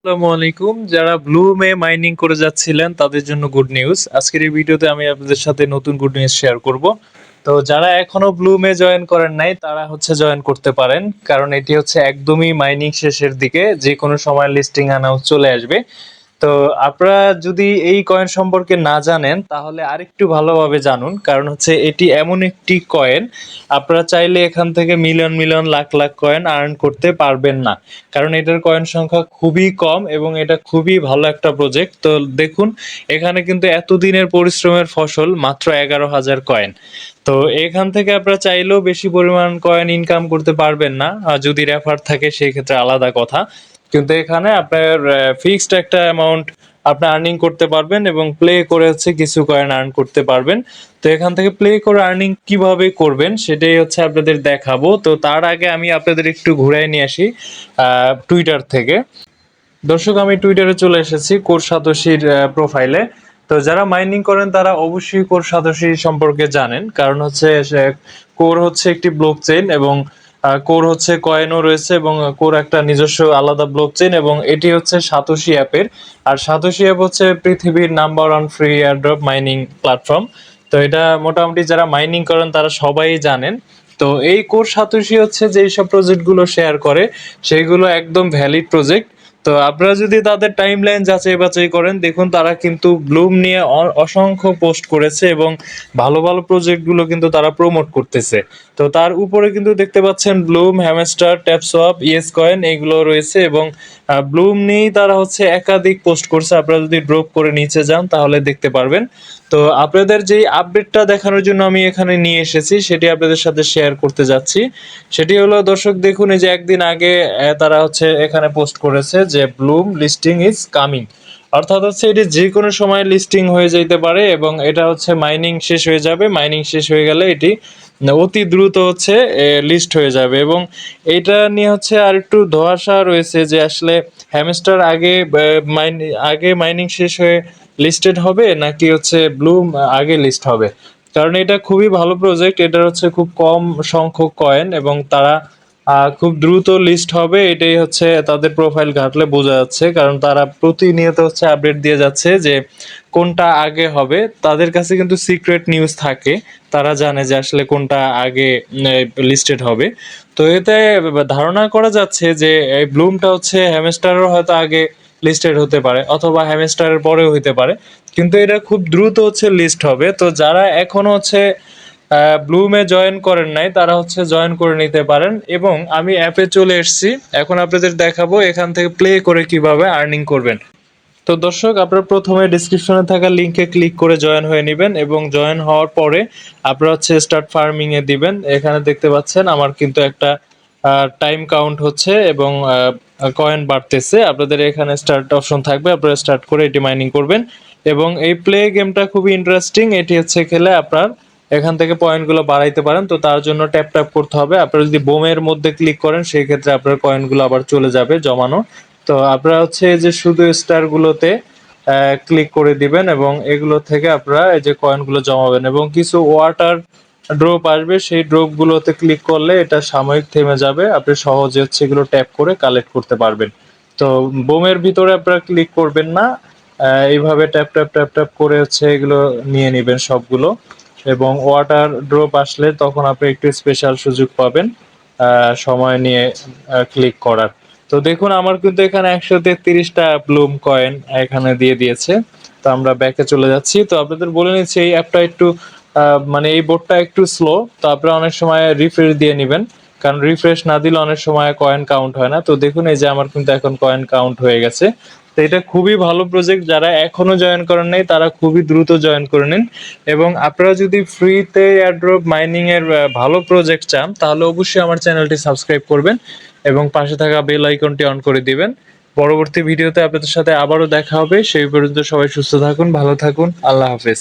আসসালামু আলাইকুম। যারা ব্লু মে মাইনিং করে যাচ্ছিলেন, তাদের জন্য গুড নিউজ আজকের এই ভিডিওতে আমি আপনাদের সাথে নতুন গুড নিউজ শেয়ার করব। তো যারা এখনও ব্লু মে জয়েন করেন নাই, তারা হচ্ছে জয়েন করতে পারেন। কারণ এটি হচ্ছে একদমই মাইনিং শেষের দিকে। যে কোনো সময় লিস্টিং অ্যানাউন্স চলে আসবে। তো আপনারা যদি এই কয়েন সম্পর্কে না জানেন, তাহলে আরেকটু ভালোভাবে জানুন। কারণ হচ্ছে এটি এমন একটি কয়েন আপনারা চাইলে এখান থেকে million million lakh lakh coin earn করতে পারবেন না। কারণ এটার কয়েন সংখ্যা খুবই কম এবং এটা খুবই ভালো একটা প্রজেক্ট তো দেখুন, এখানে কিন্তু এতদিনের পরিশ্রমের ফসল মাত্র এগারো হাজার কয়েন তো এখান থেকে আপনারা চাইলেও বেশি পরিমাণ কয়েন ইনকাম করতে পারবেন না। যদি রেফার থাকে সেই ক্ষেত্রে আলাদা কথা। কিন্তু এখানে আপনার ফিক্সড একটা অ্যামাউন্ট আপনি আর্নিং করতে পারবেন এবং প্লে করে হচ্ছে কিছু কয়েন আর্ন করতে পারবেন। তো এখান থেকে প্লে করে আর্নিং কীভাবে করবেন সেটাই হচ্ছে আপনাদের দেখাবো। তো তার আগে আমি আপনাদের একটু ঘুরাই নিয়ে আসি টুইটার থেকে। দর্শক, আমি টুইটারে চলে এসেছি কোর সাতোশির প্রোফাইলে তো যারা মাইনিং করেন, তারা অবশ্যই কোর সাতোশি সম্পর্কে জানেন। কারণ হচ্ছে কোর হচ্ছে একটি ব্লক চেইন এবং কোর হচ্ছে কয়েনও রয়েছে এবং কোর একটা নিজস্ব আলাদা ব্লক চেন এবং এটি হচ্ছে সাতোশি অ্যাপের আর সাতোশি অ্যাপ হচ্ছে পৃথিবীর number one free airdrop mining platform তো এটা মোটামুটি যারা মাইনিং করেন, তারা সবাই জানেন। তো এই কোর সাতোশি হচ্ছে যেই সব প্রজেক্টগুলো শেয়ার করে, সেইগুলো একদম ভ্যালিড প্রজেক্ট তো আপনারা যদি তাদের টাইম লাইন যাচাই বাছাই করেন, দেখুন তারা কিন্তু ব্লুম নিয়ে অসংখ্য পোস্ট করেছে এবং ভালো ভালো প্রজেক্টগুলো কিন্তু তারা প্রমোট করতেছে। তো তার উপরে কিন্তু দেখতে পাচ্ছেন Bloom Hamster Tapswap yes coin এগুলো রয়েছে এবং ব্লুম নিয়েই তারা হচ্ছে একাধিক পোস্ট করছে। আপনারা যদি ড্রপ করে নিচে যান তাহলে দেখতে পারবেন। তো আপনাদের যেই আপডেটটা দেখানোর জন্য আমি এখানে নিয়ে এসেছি, সেটি আপনাদের সাথে শেয়ার করতে যাচ্ছি। সেটি হলো, দর্শক দেখুন, এই যে একদিন আগে তারা হচ্ছে এখানে পোস্ট করেছে যে ব্লুম লিস্টিং ইজ কামিং অর্থাৎ হচ্ছে এটি যে কোনো সময় লিস্টিং হয়ে যেতে পারে এবং এটা হচ্ছে মাইনিং শেষ হয়ে যাবে। মাইনিং শেষ হয়ে গেলে এটি অতি দ্রুত হচ্ছে লিস্ট হয়ে যাবে এবং এটা নিয়ে হচ্ছে আর একটু ধোয়াশা রয়েছে যে আসলে হ্যামস্টার আগে আগে মাইনিং শেষ হয়ে লিস্টেড হবে নাকি হচ্ছে ব্লুম আগে লিস্ট হবে? কারণ এটা খুবই ভালো প্রজেক্ট এটার হচ্ছে খুব কম সংখ্যক কয়েন এবং তারা খুব দ্রুত লিস্ট হবে, এটাই হচ্ছে তাদের প্রোফাইল ঘাটলে বোঝা যাচ্ছে, কারণ তারা প্রতিনিয়ত হচ্ছে আপডেট দিয়ে যাচ্ছে যে কোনটা আগে হবে। তাদের কাছে কিন্তু সিক্রেট নিউজ থাকে, তারা জানে যে আসলে কোনটা আগে লিস্টেড হবে। তো এতে ধারণা করা যাচ্ছে যে এই ব্লুমটা হচ্ছে হ্যামেস্টারও হয়তো আগে লিস্টেড হতে পারে, অথবা হ্যামেস্টারের পরেও হতে পারে। কিন্তু এটা খুব দ্রুত হচ্ছে লিস্ট হবে। তো যারা এখনও হচ্ছে ব্লুমে জয়েন করেন নাই, তারা হচ্ছে জয়েন করে নিতে পারেন। এবং আমি অ্যাপে চলে এসেছি। এখন আপনাদের দেখাবো এখান থেকে প্লে করে কীভাবে আর্নিং করবেন। তো দর্শক, আপনারা প্রথমে ডিসক্রিপশনে থাকা লিঙ্কে ক্লিক করে জয়েন হয়ে নেবেন এবং জয়েন হওয়ার পরে আপনারা হচ্ছে স্টার্ট ফার্মিং এ দিবেন। এখানে দেখতে পাচ্ছেন আমার কিন্তু একটা টাইম কাউন্ট হচ্ছে এবং কয়েন বাড়তেছে। আপনাদের এখানে স্টার্ট অপশন থাকবে, আপনারা স্টার্ট করে এটি মাইনিং করবেন। এবং এই প্লে গেমটা খুবই ইন্টারেস্টিং এটি হচ্ছে খেলে আপনার এখান থেকে পয়েন্টগুলো বাড়াইতে পারেন, তো তার জন্য ট্যাপ ট্যাপ করতে হবে। আপনারা যদি বোমের মধ্যে ক্লিক করেন, সেই ক্ষেত্রে আপনার কয়েনগুলো আবার চলে যাবে জমানো। তো আপনারা হচ্ছে যে শুধু স্টারগুলোতে ক্লিক করে দিবেন এবং এগুলো থেকে আপনারা এই যে কয়েনগুলো জমাবেন এবং কিছু ওয়াটার ড্রপ আসবে, সেই ড্রপগুলোতে ক্লিক করলে এটা সাময়িক থেমে যাবে। আপনি সহজে হচ্ছে এগুলো ট্যাপ করে কালেক্ট করতে পারবেন। তো বোমের ভিতরে আপনারা ক্লিক করবেন না এইভাবে ট্যাপ ট্যাপ ট্যাপ ট্যাপ করে হচ্ছে এগুলো নিয়ে নেবেন সবগুলো। এবং ওয়াটার ড্রপ আসলে তখন আপনি একটু স্পেশাল সুযোগ পাবেন সময় নিয়ে ক্লিক করার। তো দেখুন, আমার কিন্তু এখানে একশো তেত্রিশটা ব্লুম কয়েন এখানে দিয়ে দিয়েছে। তো আমরা ব্যাকে চলে যাচ্ছি। তো আপনাদের বলে নিচ্ছি, এই অ্যাপটা একটু মানে এই বোর্ডটা একটু স্লো তো আপনারা অনেক সময় রিফ্রেশ দিয়ে নেবেন। কারণ রিফ্রেশ না দিলে অনেক সময় কয়েন কাউন্ট হয় না। তো দেখুন, এই যে আমার কিন্তু এখন কয়েন কাউন্ট হয়ে গেছে। তো এটা খুবই ভালো প্রজেক্ট যারা এখনও জয়েন করেন নাই, তারা খুবই দ্রুত জয়েন করে নিন। এবং আপনারা যদি ফ্রিতে এয়ারড্রপ মাইনিং এর ভালো প্রজেক্ট চান, তাহলে অবশ্যই আমার চ্যানেলটি সাবস্ক্রাইব করবেন এবং পাশে থাকা বেল আইকনটি অন করে দিবেন। পরবর্তী ভিডিওতে আপনাদের সাথে আবারও দেখা হবে। সেই পর্যন্ত সবাই সুস্থ থাকুন, ভালো থাকুন। আল্লাহ হাফেজ।